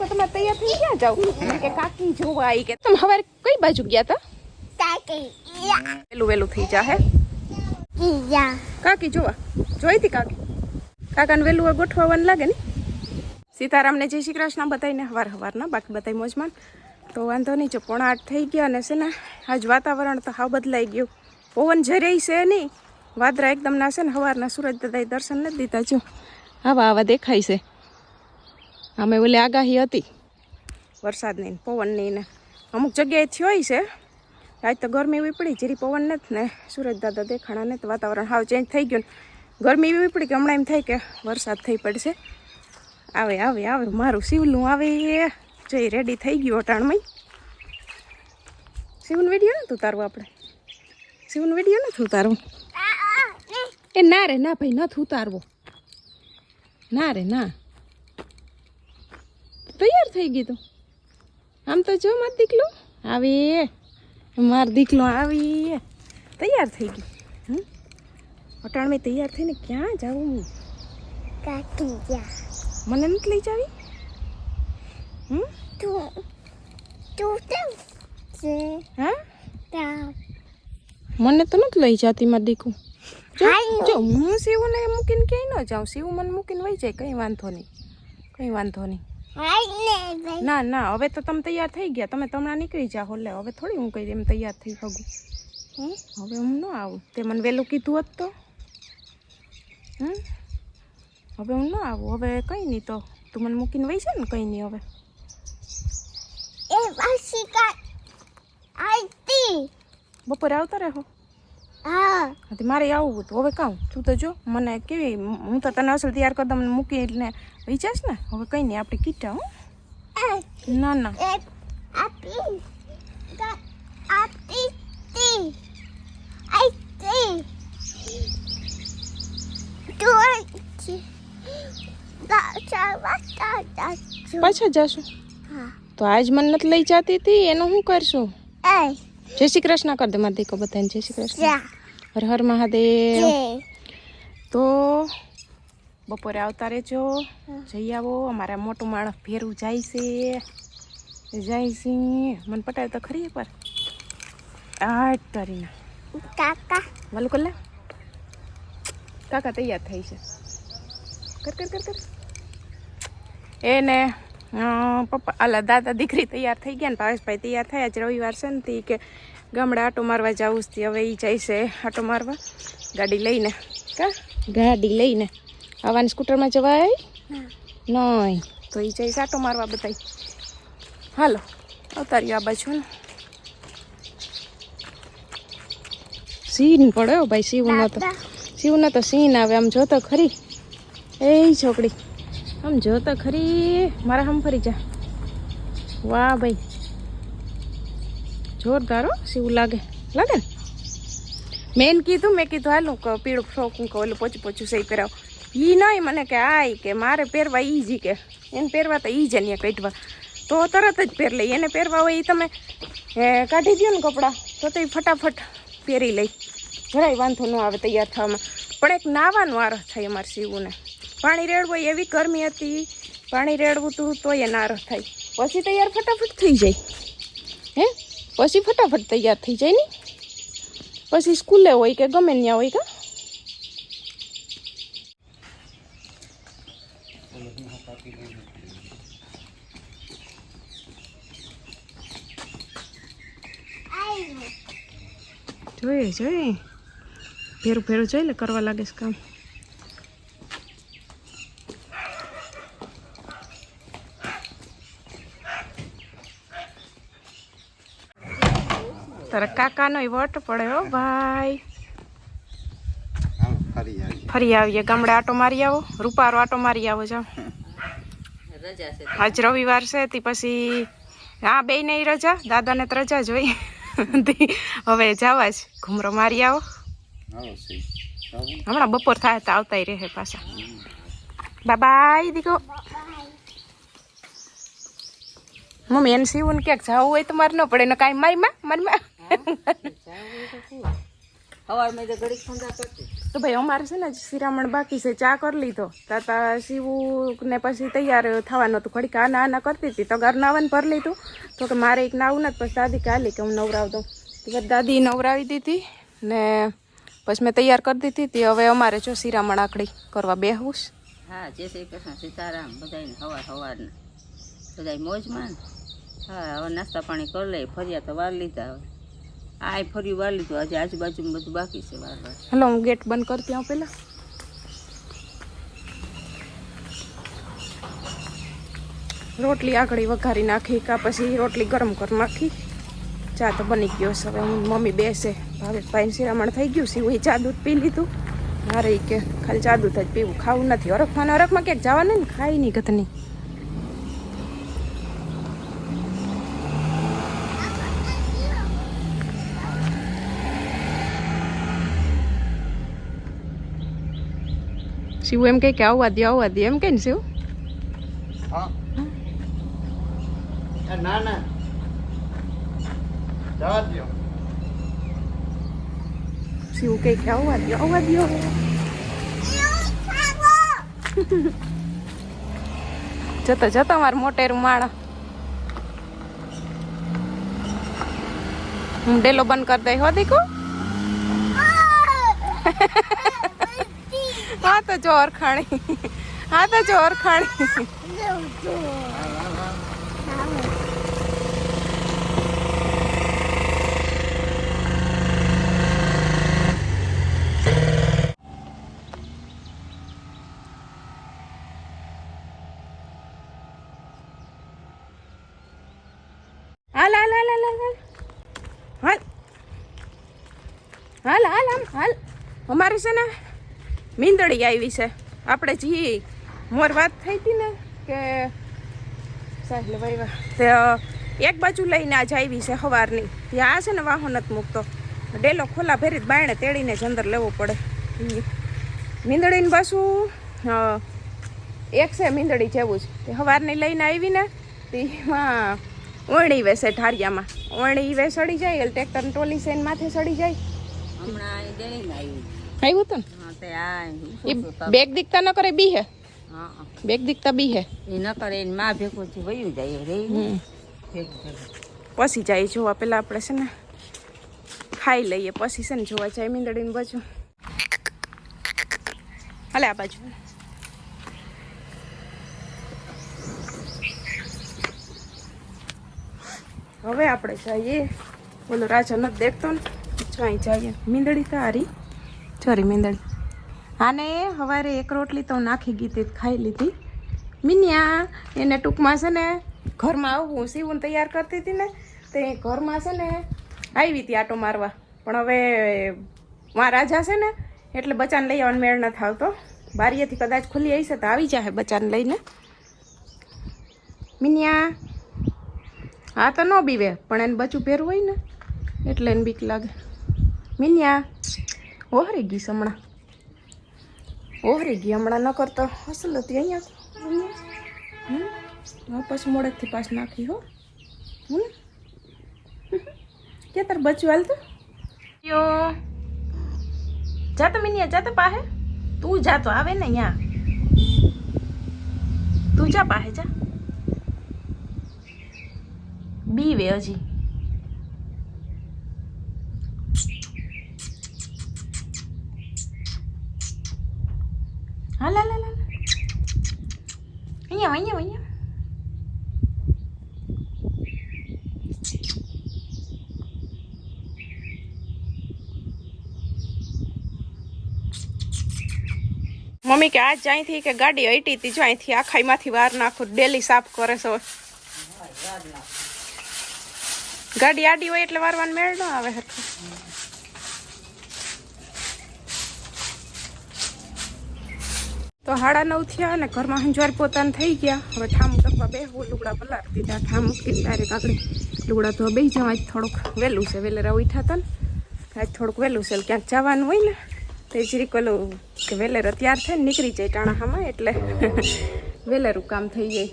તો તમે તૈયાર થઈ ક્યાં જાવ કે કાકી જોવા આવી કે તમે હવારે કઈ બાજુ ગયા તા. Ja. વેલું વેલું થઈ જા હે? કાકી જોવા. જોઈ હતી કાકી? કાકાને વેલું ગોઠવવાનું લાગે ને? સીતારામને જય શ્રી કૃષ્ણ બતાવીને હવાર હવારના બાકી બતાવી મોજમાં. તો વાંધો નહીં જો પોણા આઠ થઈ ગયા અને છે ને આજ વાતાવરણ તો હાવ બદલાઈ ગયું. પવન જરાય છે નહીં વાદરા એકદમ ના છે ને હવારના સૂરજ દાદાએ દર્શન નથી દીધા જો. આવા આવા દેખાય છે. અમે ઓલી આગાહી હતી વરસાદની પવનની ને. અમુક જગ્યાએ થયોય છે. આજ તો ગરમી એવી પડી જીરી પવન નથી ને. સૂરજ દાદા દેખાણા ને તો વાતાવરણ હાવ ચેન્જ થઈ ગયું ને. ગરમી એવી પડી કે હમણાં એમ થાય કે વરસાદ થઈ પડશે. આવે આવે આવે મારું શિવલું આવે જઈ રેડી થઈ ગયું અટાણમાં. શિવનું વીડિયો નથી ઉતારવું આપણે. શિવનું વીડિયો નથી ઉતારવું. એ ના રે ના ભાઈ નથી ઉતારવો. ના રે ના. તૈયાર થઈ ગઈ તું. આમ તો જો માર દીકલો. આવી માર દીકલો આવી તૈયાર થઈ ગઈ. હમ? અટાણમાં તૈયાર થઈને ક્યાં જાવું કાકી Ja. મને નથી લઈ જાવી? હમ? તું તું. Se. હા. મને તો નથી લઈ જાતી માર દીકું. જો હું શિવને મૂકીને ક્યાંય ન જાઉં. શિવ મને મૂકીને વહી જાય. કંઈ વાંધો નહીં. કંઈ વાંધો નહીં. ના ના હવે તો તમે તૈયાર થઈ ગયા. તમે હમણાં નીકળી જાઓ લે. હવે થોડી હું કહી એમ તૈયાર થઈ શકું. હમ હવે હું ન આવું. તે મને વહેલું કીધું હતું તો. હમ હવે હું ન આવું. હવે કંઈ નહીં તો. તું મને મૂકીને વહી છે ને કંઈ નહીં હવે. બપોરે આવતા રહો. હા. મારે આવવું હતું. હવે કહું તું તો જો મને કેવી હું તો તને અસલ તૈયાર કરી દઉં મૂકીને વિચારશ ને? હવે કંઈ નહીં આપણે કીટા હો. ના ના. પાછા જશું. તો આજ મને નથી લઈ જતી હતી એનું શું કરશું. જય શ્રી કૃષ્ણ કર દે મારી દીકો બધાને જય શ્રી કૃષ્ણ. હર હર મહાદેવ. તો બપોરે આવતા રહેજો જઈ આવો અમારા મોટું માણસ ભેરું જાય છે. જાય છે. મને પટાવ્યો તો ખરી પર આટ કરીને કાકા. વાલું કર લે કાકા તૈયાર થઈ છે. કર કર કર કર. એને પપ્પા અલા દાદા દીકરી તૈયાર થઈ ગયા ને ભાવેશભાઈ તૈયાર થયા. જ રવિવાર છે ને તી કે ગામડા આટો મારવા જવું છે હવે એ જાય છે આટો મારવા. ગાડી લઈને. કા? ગાડી લઈને. આવવાની સ્કૂટરમાં જવાય? નહીં તો એ જાય છે આટો મારવા બધાય. હાલો અવતાર્યો આ બાજુ ને. સીન પડ્યો ભાઈ સીવું તો સીવું તો સીન આવે આમ જોતો ખરી. એ છોકરી. આમ જોતો ખરી, મારા હમ ફરી જા. વાહ ભાઈ. જોરદાર હો, શિવ લાગે. લાગે? ને મેં કીધું મેં કીધું, હાલ હું પીળું ફ્રોક હું કહું પોચું પોચું સહી પહેરાવ. ઈ નહીં મને કે આય કે, મારે પહેરવા જ કે. એને પહેરવા તો ઈ જ અહીંયા કાઢવા. તો તરત જ પહેર લઈ. એને પહેરવા હોય એ તમે કાઢી દો ને કપડાં, તો તો એ ફટાફટ પહેરી લઈ. જરાય વાંધો ન આવે, તૈયાર થવામાં. પણ એક નાવાનો આરસ થાય અમારે શિવુને. પાણી રેડવું એવી ગરમી હતી. પાણી રેડવું તું તોય નાર થાય પછી તૈયાર ફટાફટ થઈ જાય. હે? પછી ફટાફટ તૈયાર થઈ જાય ને? પછી સ્કૂલે હોય કે ગમે ત્યાં હોય કા? જોઈએ જોઈએ. ફેરું ફેરું જોઈ લે, કરવા લાગે છે કામ. તારા કાકાનો વટ પડે હો ભાઈ ફરી આવીએ. ગામડે આટો મારી આવો રૂપારો આટો મારી આવો જાઓ. આજ રવિવાર છે તે પછી હા બે નહીં રજા દાદાને તો રજા જોઈ હવે જવા જ. ઘૂમરો મારી આવો. હમણાં બપોર થાય તો આવતાય રહે પાછા. બાય દીકો મમ્મી એને સીવું ક્યાંક જવું હોય તો મારે ન પડે ને કાંઈ મારી માં મારી માં. તો ભાઈ, અમારે છે ને શિરામણ બાકી છે. ચા કરી લીધો. તાતા સીવું ને પછી તૈયાર થવાનું હતું. ઘડીક આના આના કરતી હતી. તો ઘર નાવન ભરી લીધું. તો કે મારે એક નાવું નથી. પછી દાદી કાલી કે હું નવરાવ દઉં. તો દાદી નવરાવી દીધી ને પછી મેં તૈયાર કરી દીધી હતી. હવે અમારે જો શિરામણ આકડી કરવા બેહવું છે. હા, જય શ્રી કૃષ્ણ. સીતારામ. બધાને હવાર હવારના. બધા મોજમાં હા, હવે નાસ્તા પાણી કરી લઈ ફર્યા તો વાર લીધા હવે. આ ફર્યું વાર લીધું. આજે આજુબાજુમાં બધું બાકી છે વાર વાર હલો, હું ગેટ બંધ કરતી આવું પહેલાં? રોટલી આગળ વઘારી નાખી, કા પછી રોટલી ગરમ કરી નાખી. ચા તો બની ગયો છે. હવે હું મમ્મી બેસે. ભાવેશભાઈ શિરામણ થઈ ગયું છે એ ચા દૂધ પી લીધું. મારે કે ખાલી ચા દૂધ જ પીવું. ખાવું નથી. અરખમાં અરખમાં ક્યાંક જવાનું ને ખાઈ નહીં ગતની શિવ એમ કહે કે આવવા દે આવવા દે એમ કે ને શિવ ના ના જવા શિવ કહે કે આવવા દે આવવા દો જતા જતા માર મોટેરું માણા હું ડેલો બંધ કરી દઈ હો દીકુ હા તો જો અરખાણી. હા તો જો અરખાણી. હાલ હાલ હાલ હાલ હાલ. હાલ. હાલ અમારે છે ને મીંદડી આવી છે. આપણે જી મોર વાત થઈ હતી ને કે તે એક બાજુ લઈને આજે આવી છે સવારની ત્યાં છે ને વાહન નથી મૂકતો. ડેલો ખોલા ભેરી જ બાયણે તેડીને જ અંદર લેવો પડે. મીંદડીને પાછું એક છે મીંદડી જેવું જ. તે સવારની લઈને આવી ને તેમાં ઓણી વેસે ઢારિયામાં. ઓણી વે સડી જાય, એટલે ટ્રેક્ટર ટોલી સેન માથે સડી જાય. હમણાં આવ્યું તે? ને બેગ દીકતા ન કરે બી હે. હા બેગ દીકતા બી હે. એ ન કરે એને માં ભેગું વયું જાય ભેગું પછી જાય જોવા પેલા આપણે છે ને ખાઈ લઈએ. પછી છે ને જોવા જાય મીંદડીની બાજુ હાલે આ બાજુ. હવે આપણે જઈએ. બોલો રાજા નથી દેખતો ને જાઈએ જઈએ. મીંદડી તારી. ચોરી મીંદડી આને સવારે એક રોટલી તો નાખી ગઈ ખાઈ લીધી. મિન્યા, એને ટૂંકમાં છે ને ઘરમાં આવું હું સીવું તૈયાર કરતી હતી ને, તે ઘરમાં છે ને આવી હતી આટો મારવા. પણ હવે માં રાજા છે ને, એટલે બચાને લઈ આવવાનો મેળ નથી આવતો. બારીએથી કદાચ ખુલ્લી આવી છે તો આવી જાય બચાને લઈને. મિન્યા હા તો ન બીવે, પણ એને બચું પહેરવું હોય ને, એટલે એને બીક લાગે. મિન્યા ઓહરી ગઈ હમણાં. ઓહરી ગઈ હમણાં, ન કરતો. અસલ હતી અહીંયા. પછી મોડેકથી પાસ નાખી હો. કે તાર બચ્યું હાલ તો? યો. જા તો મિનિયા, જા તો પાહે. તું જા તો, આવે ને અહીંયા. તું જા પાહે, જા. બી વે હજી. હાલ હાલ હાલ. અહીંયા અહીંયા અહીંયા મમ્મી કે આજ અહીંથી કે ગાડી હટી હતી જો અહીંથી આખાઈમાંથી વાર નાખું, ડેલી સાફ કરે છે ગાડી આડી હોય એટલે વારવાનું મેળ ન આવે હરખું. તો હાડા નવ થયા અને ઘરમાં હંજવાર પોતાને થઈ ગયા. હવે ઠામ ટકવા બેહવું લુગડા પલાળી દીધા. ઠામ મૂકી તારે કાકડી લુગડા ધોવા બે જવા થોડુંક વહેલું છે. વેલેરા ઉઠ્યા હતા ને. આજ થોડુંક વહેલું છે. ક્યાંક જવાનું હોય ને, તો એ જરીક પેલું કે વેલેરા તૈયાર થઈને નીકળી જાય ટાણા હામાં એટલે વેલેરું કામ થઈ જાય.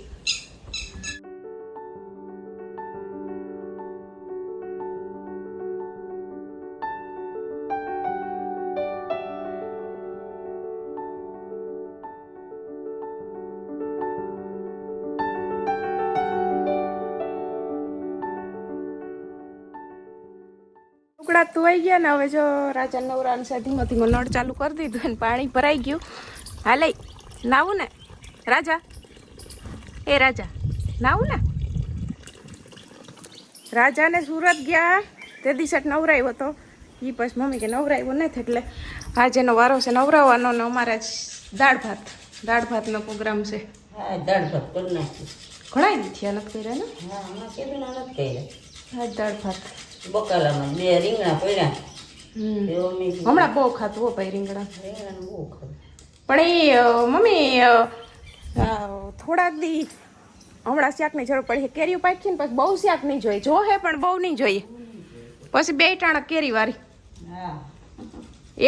કપડાં ધોવાઈ ગયા ને હવે જો રાજા નવરાન છે ધીમો ધીમો નળ ચાલુ કરી દીધું અને પાણી ભરાઈ ગયું. હાલે નાવું ને. રાજા. એ રાજા નાવું ને. રાજાને સુરત ગયા. તે દિવસે નવરાયો હતો. એ પછી મમ્મી કે નવરાયો નથી એટલે આજે એનો વારો છે નવરાવવાનો ને અમારે દાળ ભાત. દાળ ભાતનો પ્રોગ્રામ છે. હા દાળ ભાત કરી નાખ્યું ઘણા થયા નથી કર્યા ને? હા દાળ ભાત. બકાલામાં. બે રીંગણા પડ્યા. હમણાં બહુ ખાતું હો ભાઈ રીંગણા. રીંગણાનું બહુ ખાધું. પણ એ મમ્મી થોડાક દી હમણાં શાકની જરૂર પડી કેરીઓ પાકી ને પછી બહુ શાક નહીં જોઈએ. જો હે પણ બહુ નહીં જોઈએ. પછી બે ટાણા કેરી વાળી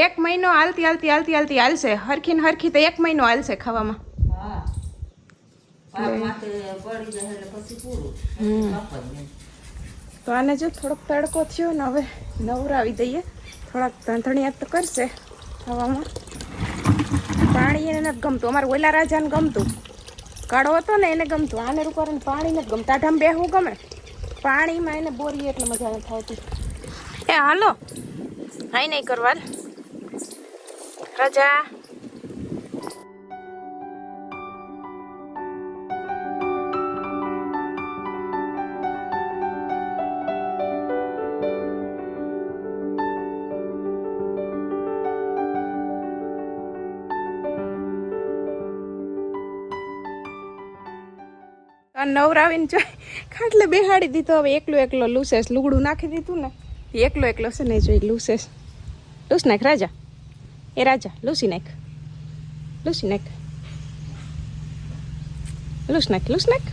એક મહિનો હાલતી હાલતી હાલતી હાલતી હાલશે. હરખી ને હરખી તો એક મહિનો હાલશે ખાવામાં. હા. પછી પૂરું. તો આને જો થોડોક તડકો થયો ને હવે નવરાવી દઈએ. થોડાક ધંધણિયા તો કરશે હવામાં. પાણી એને નથી ગમતું. અમારે ઓલા રાજાને ગમતું. કાળો હતો ને એને ગમતું. આને રૂપારે પાણી નથી ગમતું. ઢમ બેહવું ગમે? પાણીમાં એને બોરી એટલે મજા નથી આવતી. એ હાલો. હાઈ નહીં કરવા રાજા. આ નવરાવીને જો ખાટલે બેહાડી દીધો. હવે એકલો એકલો લૂસેસ લુગડું નાખી દીધું ને એકલો એકલો છે ને જોઈ લૂસેસ. લૂસ નાખ રાજા. એ રાજા, લૂસી નાખ. લૂસી નાખ. લૂસ નાખ લૂસ નાખ.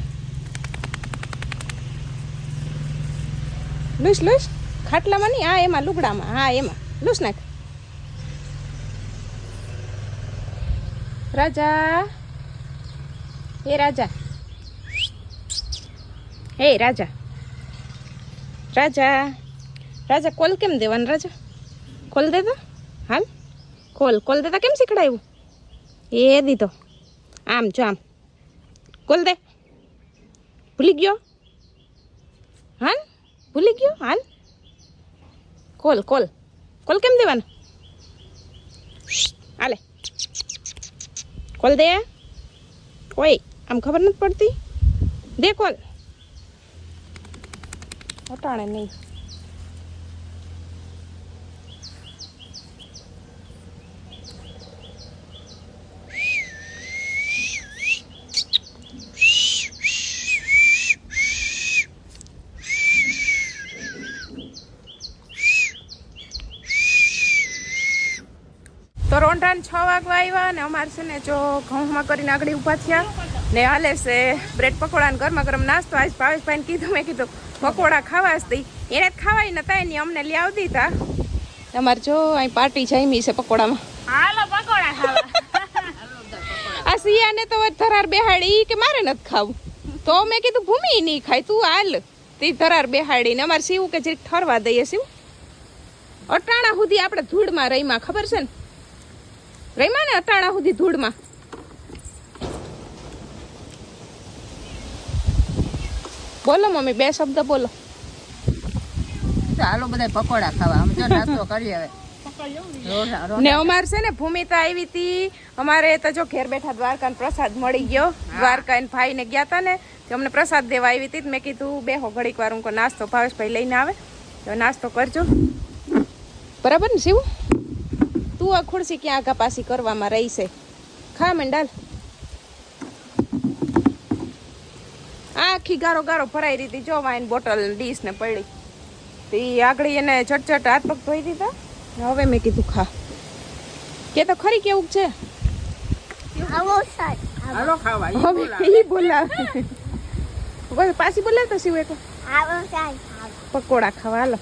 લૂસ લૂસ. ખાટલામાં નહીં હા એમાં, લુગડામાં. હા, એમાં. લૂસ નાખ. રાજા. એ રાજા. હે, રાજા. રાજા. રાજા, કોલ કેમ દેવાનું, રાજા? કોલ દેતા હાલ. કોલ કોલ દેતા કેમ શીખડાયું? એ દીધો આમ, જો આમ. કોલ દે. ભૂલી ગયો? હાલ? ભૂલી ગયો? હાલ. કોલ કોલ કોલ કેમ દેવાનું? હાલે. કોલ દે. ઓય, આમ ખબર નથી પડતી? દે કોલ અટાણે નહીં. તો રોંઢાને છ વાગવા આવ્યા ને અમારે છે ને જો ઘઉંમાં કરીને આગળ ઊભા થયા. ને હાલે છે બ્રેડ પકોડા ને ગરમા ગરમ નાસ્તો. આજ ભાવેશભાઈને કીધું, મેં કીધું પકોડા ખાવા જ એને જ ખાવાય નતા એની અમને લઈ આવતી દીધા. તમારે જો અહીં પાર્ટી જામી છે પકોડામાં. હાલો પકોડા ખાવા. આ સિયાને તો ધરાર બેહાડી કે મારે નથી ખાવું. તો મેં કીધું ભૂમિ નહીં ખાય તું હાલ. તે ધરાર બેહાડીને અમારે સીવું કે જરીક ઠરવા દઈએ સીવું અટાણા સુધી આપણે ધૂળમાં રહીમાં ખબર છે ને? રહીમાં ને અટાણા સુધી ધૂળમાં? બોલો મમ્મી બે શબ્દ બોલો. ચાલો બધા પકોડા ખાવા. આમ જો નાસ્તો કરીએ હવે. ને અમાર છે ને ભૂમિતા આવી હતી. અમારે તો જો ઘેર બેઠા દ્વારકા પ્રસાદ મળી ગયો. દ્વારકા એને ભાઈને ગયા હતા ને તો અમને પ્રસાદ દેવા આવી હતી. મેં કીધું બેહો ઘડીક વાર હું નાસ્તો ભાવેશભાઈ લઈને આવે. તો નાસ્તો કરજો. બરાબર ને શિવ? તું આ ખુરશી ક્યાં આગા પાછી કરવામાં રહી છે ખા મંડાલ. આખી ગારો ગારો ભરાઈ રહી હતી. જો વાઈન બોટલ ડીશ ને પડી. તો એ આગળ એને ચટચટ હાથ પગ ધોઈ દીધા. ને હવે મેં કીધું ખા. કે તો ખરી કેવું છે? પાછી બોલાવતો શિવ એક આવો પકોડા ખાવા હાલો.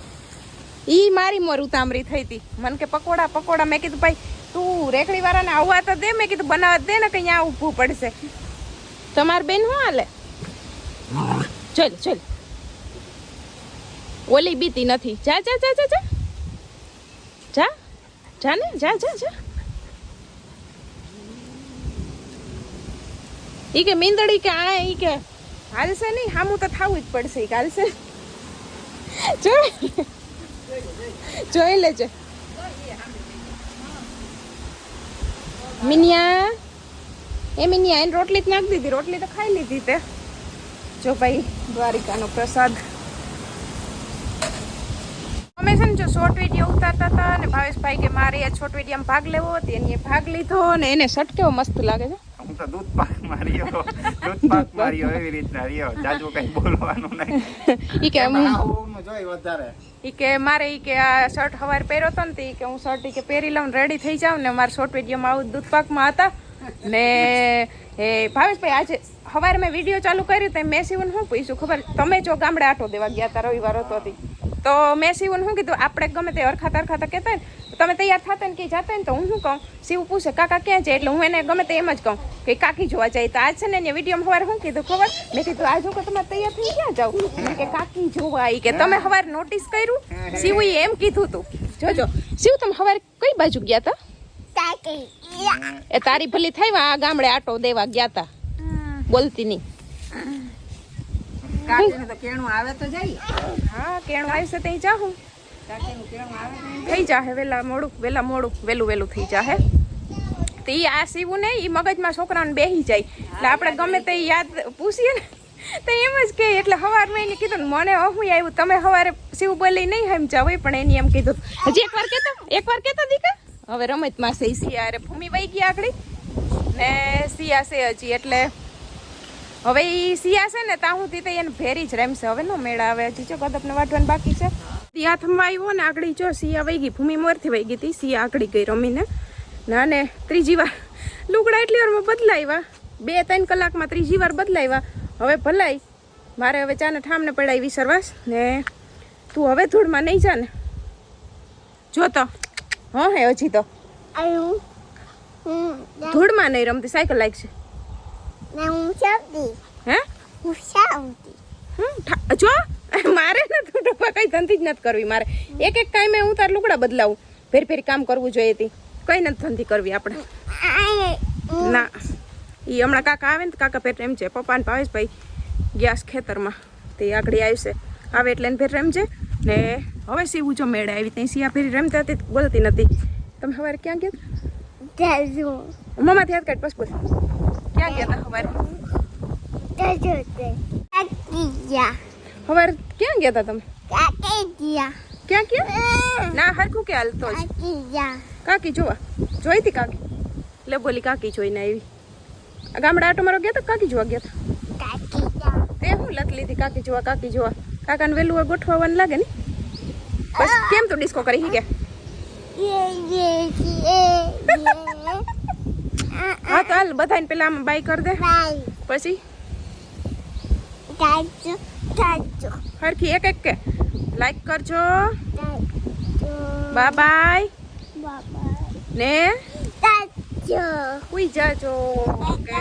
ઈ મારી મોર ઉતામરી થઈ હતી. મને કે પકોડા પકોડા. મેં કીધું ભાઈ તું રેકડી વાળાને આવવા તો દે. મેં કીધું બનાવવા દે ને કે અહીંયા ઊભું પડશે. તમાર બેન શું હાલે? ચલ ચલ. ઓલી બીતી નથી. જા જા જા જા જા. જા. જા ને, જા જા જા. ઈ કે મીંદડી કે આ ઈ કે હાલશે નહીં, હામું તો થાવું જ પડશે હાલશે. જો જોઈ લેજે. મિનિયા. એ મિનિયા, એને રોટલી જ નાખી દીધી, રોટલી તો ખાઈ લીધી તે. જો ભાઈ દ્વારિકાનો પ્રસાદ. અમે છે ને જો શોર્ટ વીડિયો ઉતારતા હતા અને ભાવેશભાઈ કે મારે આ શોર્ટ વિડીયોમાં ભાગ લેવો હતો એને ભાગ લીધો અને એને શર્ટ કેવો મસ્ત લાગે છે. હું તો દૂધ પાક માર્યો દૂધ પાક માર્યો એવી રીતના રહ્યો. જાજુ કઈ બોલવાનું નહીં. ઈ કે હું જોઈ વધારે. ઈ કે મારે ઈ કે આ શર્ટ હવારે પહેર્યો તો ને ઈ કે હું શર્ટ ઈ કે પહેરી લઉં રેડી થઈ જાઉં ને મારા શોર્ટ વિડીયોમાં આવું દૂધ પાકમાં હતા. ને એ ભાવેશભાઈ, આજે સવારે મેં વીડિયો ચાલુ કર્યું તો મેં શિવન શું પૂછ્યું? ખબર, તમે જો ગામડે આટો દેવા ગયા હતા રવિવાર હતો તી તો મેં શિવન શું કીધું, આપણે ગમે તે અરખાતા અરખાતા કહેતા હોય ને તમે તૈયાર થતા ને કે જતા ને, તો હું શું કહું? શિવ પૂછે, કાકા, ક્યાં છે? એટલે હું એને ગમે તે એમ જ કહું કે, કાકી જોવા જાય. તો આજ છે ને વીડિયો હવારે શું કીધું ખબર? મેં કીધું, આજ હું તમે તૈયાર થઈ ક્યાં જાવ કે, કાકી જોવા. આવી કે, તમે સવારે નોટિસ કર્યું? શિવ એમ કીધું તું. જોજો. શિવ, તમે હવારે કઈ બાજુ ગયા હતા. એ તારી ભલી થઈ આ ગામડે આટો દેવા ગયા તા. બોલતી નહીં કાકીને તો કેણું આવે તો જાય. હા કેણ આવશે ત્યાં તો થઈ જાહે વેલા મોડું વેલા મોડું વેલું વેલું થઈ જાહે. તો એ આ સીવું ને એ મગજમાં છોકરાને બેસી જાય. એટલે આપણે ગમે તે યાદ પૂછીએ ને તો એમ જ કે એટલે સવાર મેં એને કીધું ને મને હું આવ્યું. તમે સવારે શિવ બોલી નહીં એમ જાવ પણ એની એમ કીધું. હજી એકવાર કહેતા એકવાર કહેતા દીકા. હવે રમતમાં છે સિયા અરે ભૂમિ વહી ગયા આગળ. ને સિયા છે હજી, એટલે હવે એ સિયા છે ને, ત્યાં સુધી તો એને ભેરી જ રમશે. હવે નો મેળા આવે હજી. જો કદપને વાટવાનું બાકી છે. ત્યાં થંભા આવ્યો ને આગળ, જો સિયા વહી ગઈ, ભૂમિ મોરથી વહી ગઈ હતી સિયા આગળ ગઈ રમીને. ના ને ત્રીજી વાર લુગડા એટલી વારમાં બદલાવ્યા બે ત્રણ કલાકમાં ત્રીજી વાર બદલાવ્યા હવે ભલાઈ, મારે હવે ચાને ઠામને પડાવી સરવાસ ને તું હવે ધૂળમાં નહીં જા ને. જો તો. હા હે હજી તો. ધૂળમાં નહીં રમતી સાયકલ લાગશે. છે હે જો મારે નથી ટપા કઈ ધંધી જ નથી કરવી મારે. એક એક ટાઈમે હું તાર લુગડા બદલાવું. ફેર ફેર કામ કરવું જોઈએ તી. કઈ નથી ધંધી કરવી આપણે. ના એ હમણાં કાકા આવે ને કાકા ફેર એમ છે પપ્પા ને ભાવેશભાઈ ગયા ખેતરમાં. તે આગળ આવશે. આવે એટલે એને ફેર રમજે. ને હવે સીવું જો મેળા આવી ત્યાં સિયા ફેરી રમતા હતી બોલતી નથી. તમે સવારે ક્યાં ગયા? મમ્મા થયા કાઢ બસ બસ. ક્યાં ગયા હતા સવારે. સવારે ક્યાં ગયા હતા તમે. ક્યાં ક્યાં ના હરખું કે હાલતો કાકી જોવા. જોઈ હતી કાકી? લે બોલી કાકી જોઈને આવી. ગામડા આટો મારો ગયા હતા કાકી જોવા ગયા હતા. તે હું લત લીધી કાકી જોવા કાકી જોવા. કાકાને વેલું ગોઠવવાનું લાગે ને? બસ કેમ તો ડિસ્કો કરી yeah. હા તો હાલ બધાને પેલા આમ બાય કરી દે. પછી. હરખી એક એક કે. લાઈક કરજો. બાય બાય ને? જાજો હુઈ જાજો. ઓકે